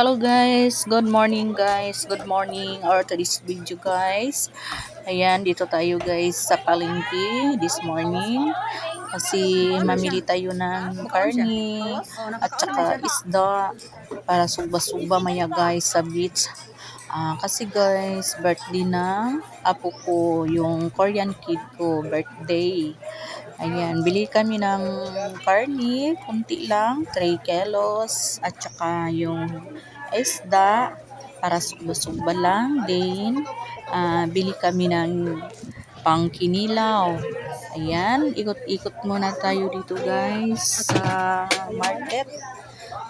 Hello guys, good morning guys, good morning or to this video guys. Ayan, dito tayo guys sa palengke this morning. Kasi mamili tayo ng karne at saka isda para suba-suba maya guys sa beach. Ah, kasi guys, birthday na apo ko, yung Korean kid ko, birthday. Ayan, bili kami ng karne, kunti lang, 3 kilos, at saka yung isda, para suba-suba lang. Then, ah, bili kami ng pangkinilaw. Ayan, ikot-ikot muna tayo dito guys sa market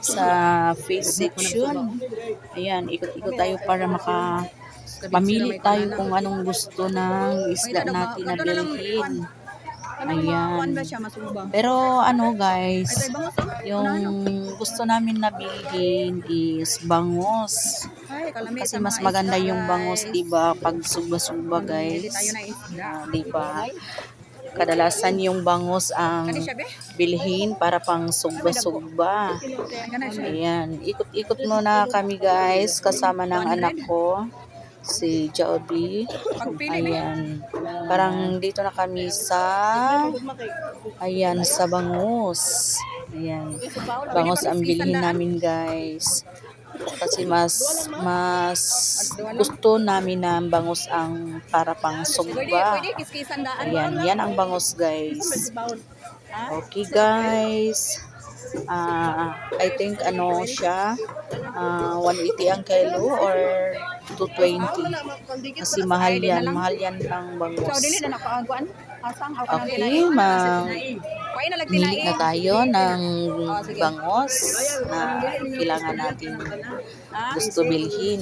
sa face section. Ayan, ikot-ikot tayo para maka mamili tayo kung anong gusto ng isda natin na bilhin. Ayan. Pero ano guys, yung gusto namin na bilhin is bangus. Kasi mas maganda yung bangus, 'di ba? Pag suba-suba, guys. Ah, 'Di ba? Kadalasan yung bangus ang bilhin para pang suba-suba. Ayan, ikot-ikot muna kami guys kasama ng anak ko si Joby. Ayan. Parang dito na kami sa ayan sa bangus. Ayan. Bangus ang bilhin namin guys. Kasi mas mas gusto namin na bangus ang para pang sugba. Ayan, yan ang bangus guys. Okay guys. Ah, I think ano siya, ah, 180 ang kilo or 220. Kasi mahal yan, mahal yan ng bangus. Okay, ma Mili na tayo ng bangos na kailangan natin gusto bilhin.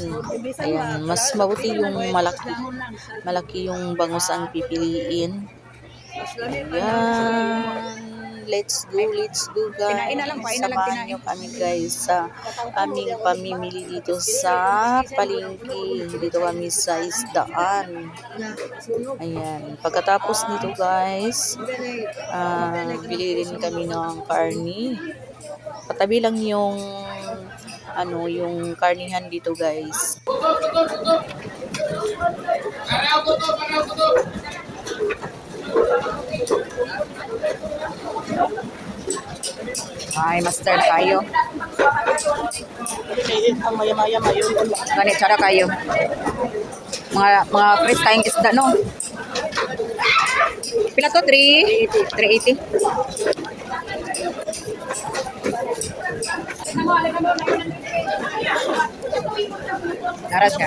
Ayan, mas mabuti yung malaki. Malaki yung bangos ang pipiliin. Ayan. Let's go, let's go guys. Kinain na lang, pain na lang, Samahan nyo kami guys sa aming pamimili dito sa palengke. Dito kami sa isdaan. Ayan. Pagkatapos nito guys, ah bili rin kami ng karni. Patabi lang yung ano, yung karnihan dito guys. Ay, master kayo. Ang maya-maya mayo. Ganit, tsara kayo. Mga, mga fresh tayong isda, no? Pila to? 3? 380? Naras ka.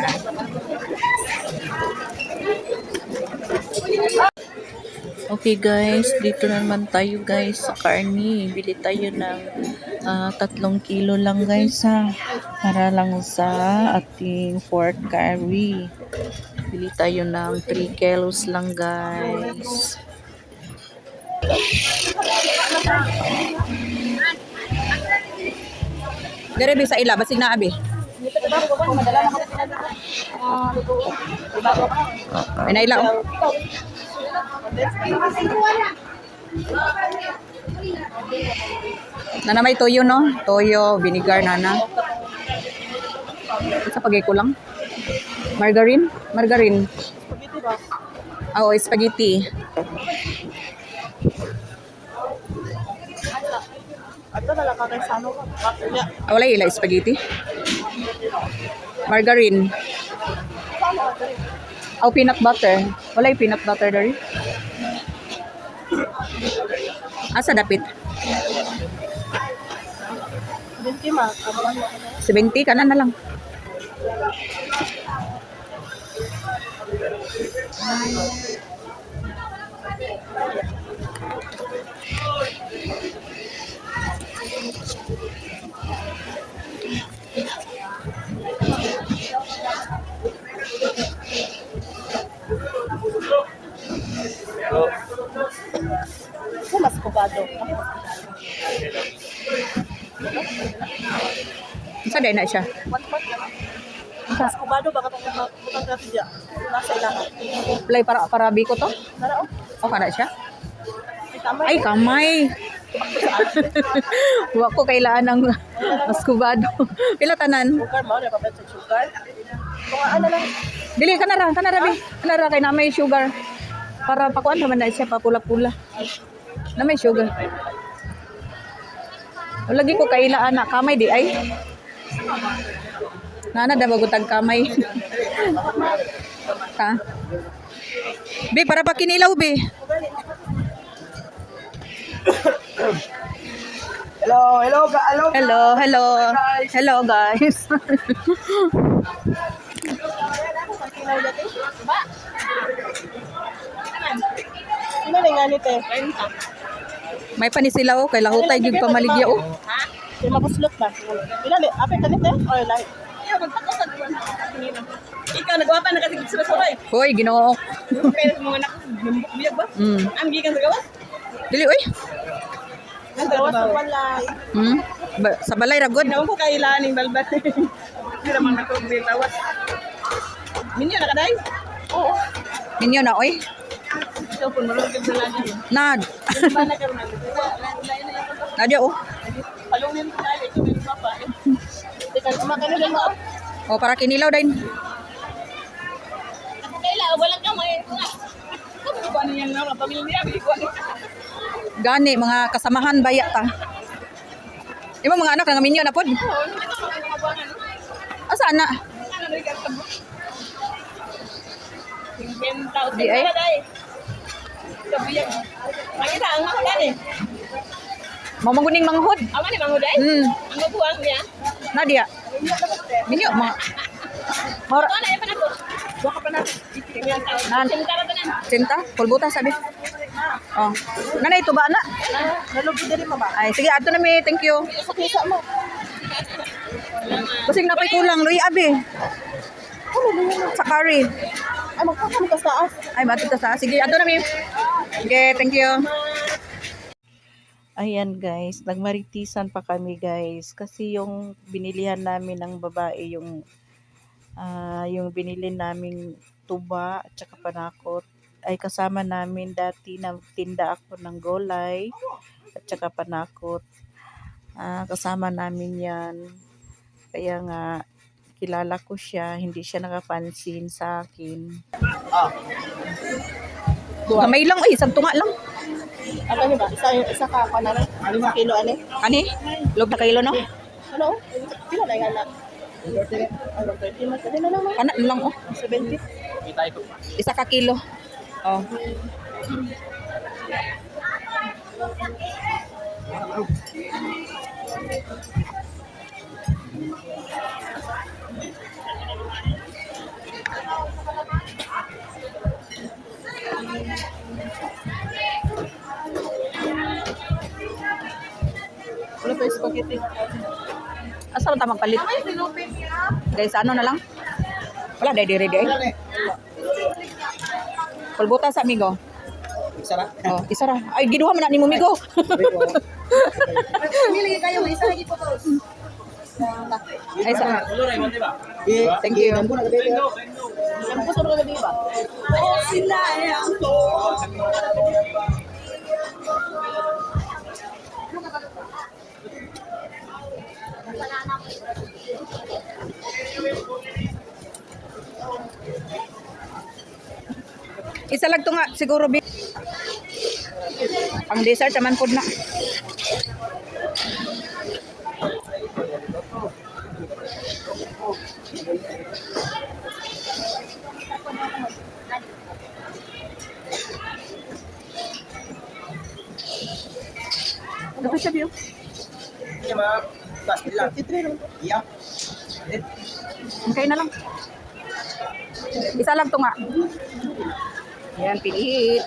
Okay guys, dito na naman tayo guys sa karni. Bili tayo ng tatlong kilo lang guys ha. Para lang sa ating pork curry. Bili tayo ng 3 kilos lang guys. Dire bi sa ila, basig na abi. Ay na ila. oh. Nana may toyo no? Toyo, vinegar nana. Sa pagay ko lang. Margarine? Margarine. Ah, Oo, spaghetti. Ato na lang kay sano ka. Ya, Ah, wala ila spaghetti. Margarine. Oh, peanut butter. Wala yung peanut butter dari. Asa dapit? binti ma. Abang 70 kanan na lang. ko kubado. Sa day na siya. Mas kubado baka tong butang ka siya. Nasa ilaha. Play para para biko to. Nara oh. O kana siya? Ay kamay. Sa Wa ko kailaan ng maskubado. Pila tanan? Sugar mo, napapit sa sugar. Kung ano lang, Dili ka na ra, ka na ra bi. Ka na ra kay na may sugar. Para pakuan naman na siya papula-pula. Na may sugar. O, Lagi ko kailaan na kamay di ay. Nana da bago tag kamay. ha? Be, para pa kinilaw, be. Hello, hello, ga- hello. Hello, hello. Hello, guys. nga nito? May panisilaw, kay lahutay gyud pamaligya oh. Ha? Yung mabuslot ba? Pila ni? Apit ka nito? O, lahi. Ikaw, nagawa pa na kasi sa basuray. Hoy, Ginoo. Sa mga anak, biyag ba? Mm. Ang gikan sa gawas? Dili oy. Ang gawas sa walay. Hmm? Ba- sa balay ra gud. Ginawa ko kailan yung balbat. Hindi naman ako bitawas. Minyo na kaday? Oo. Ninyo na oy. Nad. Nadya oh. Lang ako. Oh, para kinilaw din. Walang kamay. Ano. Gani mga kasamahan baya ta. Imo mga anak nga minyo na pod. Asa na? Di ay? Makita ang mga gani. Mo manguning manghod. Ama ni mga day. Hmm. Ang mabuhang niya. Nadia. Minyo mga Mora, Ano na pa? Buka pa na. Nan. Cinta, pulbuta sabi. Oh. Nanay tuba na. Nalubi din mo ba? Ay sige ato na mi, thank you. Sa kisa mo. Kusing napay kulang luy abi. Sa curry. Ay, magpapam ka sa taas. Ay, matid ta sa. Sige, ato na mi. Okay, thank you. Ayan guys, nagmaritisan pa kami guys kasi yung binilihan namin ng babae yung ah, yung binili naming tuba at saka panakot ay kasama namin dati na tinda ako ng golay at saka panakot. Ah, kasama namin yan. Kaya nga kilala ko siya, hindi siya nakapansin sa akin. Gamay lang, ay, isang tunga lang. Ano ni ba? Isa, isa ka pa na. Limang kilo, ano? Ani? Loob na kilo, no? Ano? Kilo na yung anak. Ano, 30 mas. Ano na? Kana lang, oh. 70. Isa ka kilo. Oh. Ta magpalit? Guys, ano na lang? Wala, dai dire dai. Pulbuta sa amigo. Sarap. Oh, isa ra. Ay, ginuha man na nimo migo. Pili kayo, isa lagi po to. Ay, sa. Thank you. Ano po Isa lang to nga siguro bi. Pang dessert naman pod na. Dapat siya biyo. Okay na lang. Isa lang to nga. Yan, piliit.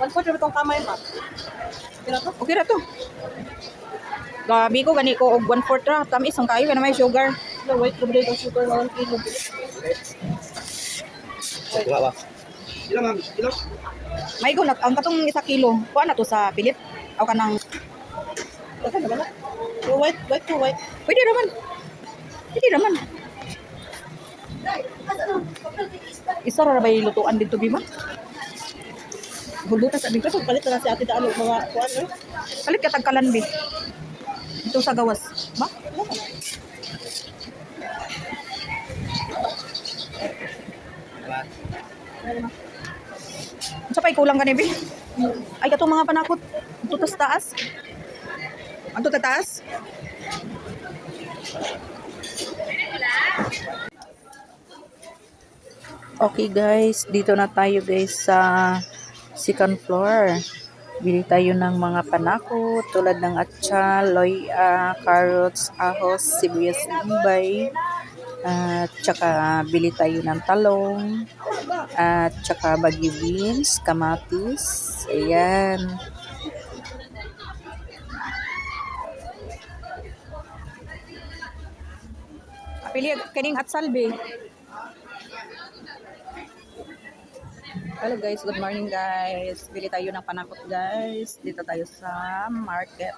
One quarter itong kamay pa. Okay na to. Gabi ko gani ko og 1 4 ra tamis ang kayo na may sugar. No, wait, kumulay ng sugar na 1 kilo. May ko ang katong isa kilo. Kuha na to sa pilit. Aw kanang Baka naman na. Oh, wait, wait, oh, wait. pwede naman. Pwede naman. Isa ra ba lutuan dito bima? Bulbutas abi Kasi palit na si ate daan ng mga kuwan, no? Kalit ka tagkalan, be. Ito sa gawas. Ba? Sa pa'y kulang ka ni, be? Ay, katong mga panakot. Ito tas taas. Ito ta taas. Okay guys, dito na tayo guys sa second floor. Bili tayo ng mga panako tulad ng atcha, loya, carrots, ahos, sibuyas, bombay. At tsaka bili tayo ng talong. At tsaka bagyo beans, kamatis. Ayan. Pili kaning atsal, be. Hello guys, good morning guys. Bili tayo ng panakot guys. Dito tayo sa market.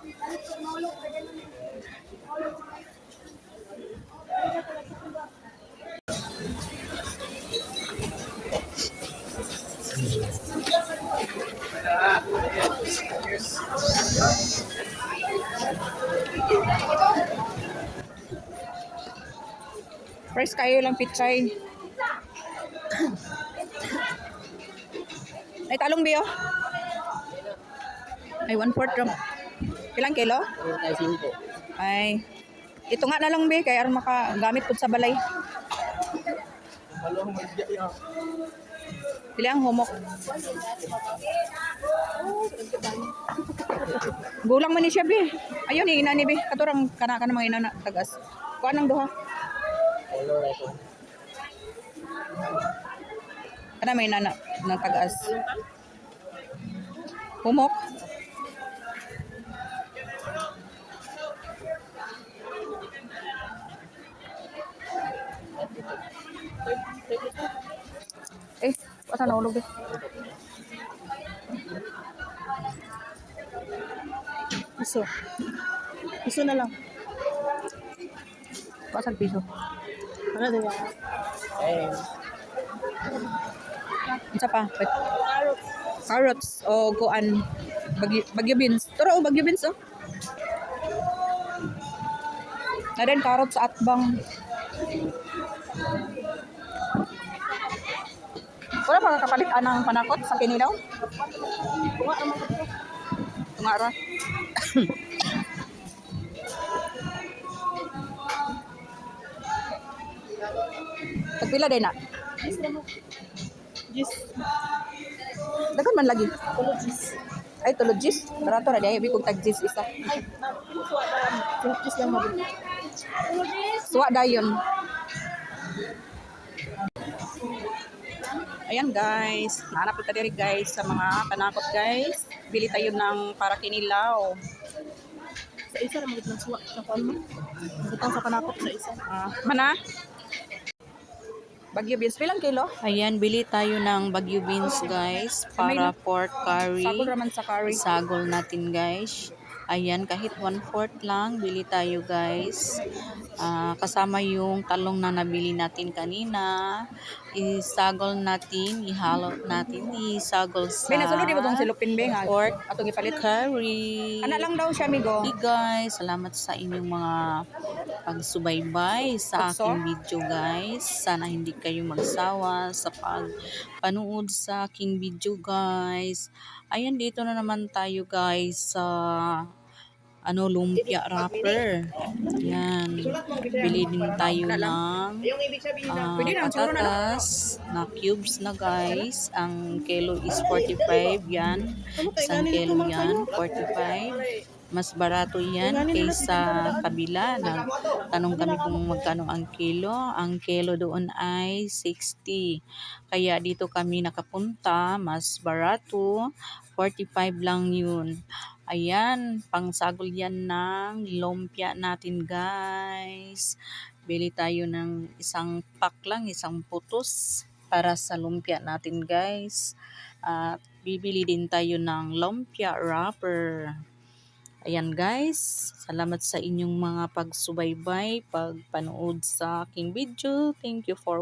Price kayo lang pichay. Ay, talong biyo. Ay, one fourth ram. Ilang kilo? Ay, ito nga na lang be, kaya aron makagamit po sa balay. Pili ang humok. Gulang man ni siya be. Ayun, ni ina ni be. Katurang kana kana mga ina na tagas. Kuan ang duha. Kana may nana ng tagas. Humok. Eh, wala na ulog eh. Piso. Piso na lang. Pasag piso. Ano diba? Eh. Isa pa. Wait. Carrots o kuan bagyo, bagyo beans. Turo oh, bagyo beans oh. Na carrots at bang. Wala pa kapalit anang panakot sa kinilaw? Tunga ra. Tagpila din na. Dagan man lagi. Tulog yes. Ay, tulog jis. Barato na diay kog tag jis isa. Ay, na. Tulog yes lang mabili. Suwa dayon. Ayan guys, nahanap kita diri guys sa mga panakot guys. Bili tayo ng para kinilaw. Sa isa na magit ng suwa. Mo. Sa panakot sa isa. Ah, mana? Bagyo beans, pilang kilo? Ayan, bili tayo ng bagyo beans guys para pork curry. Sagol raman sa curry. Sagol natin guys. Ayan, kahit one-fourth lang, bili tayo guys. Ah, kasama yung talong na nabili natin kanina. Isagol natin, ihalo natin, isagol sa Be, nasulod di ba itong silupin be nga? pork Atong ipalit. curry. Ana lang daw siya, migo. Hey guys, salamat sa inyong mga pagsubaybay sa Pagso? aking video guys. Sana hindi kayo magsawa sa pagpanood sa aking video guys. Ayan, dito na naman tayo guys sa ano, lumpia wrapper. Yan. Bili din tayo ng na, na lang. patatas na cubes na guys. Ang kilo is 45 yan. Isang kilo yan, 45. Mas barato yan kaysa kabila. Nagtanong kami kung magkano ang kilo. Ang kilo doon ay 60. Kaya dito kami nakapunta. Mas barato. 45 lang yun. Ayan, pangsagol yan ng lumpia natin guys. Bili tayo ng isang pack lang, isang putos para sa lumpia natin guys. At bibili din tayo ng lumpia wrapper. Ayan guys, salamat sa inyong mga pagsubaybay, pagpanood sa aking video. Thank you for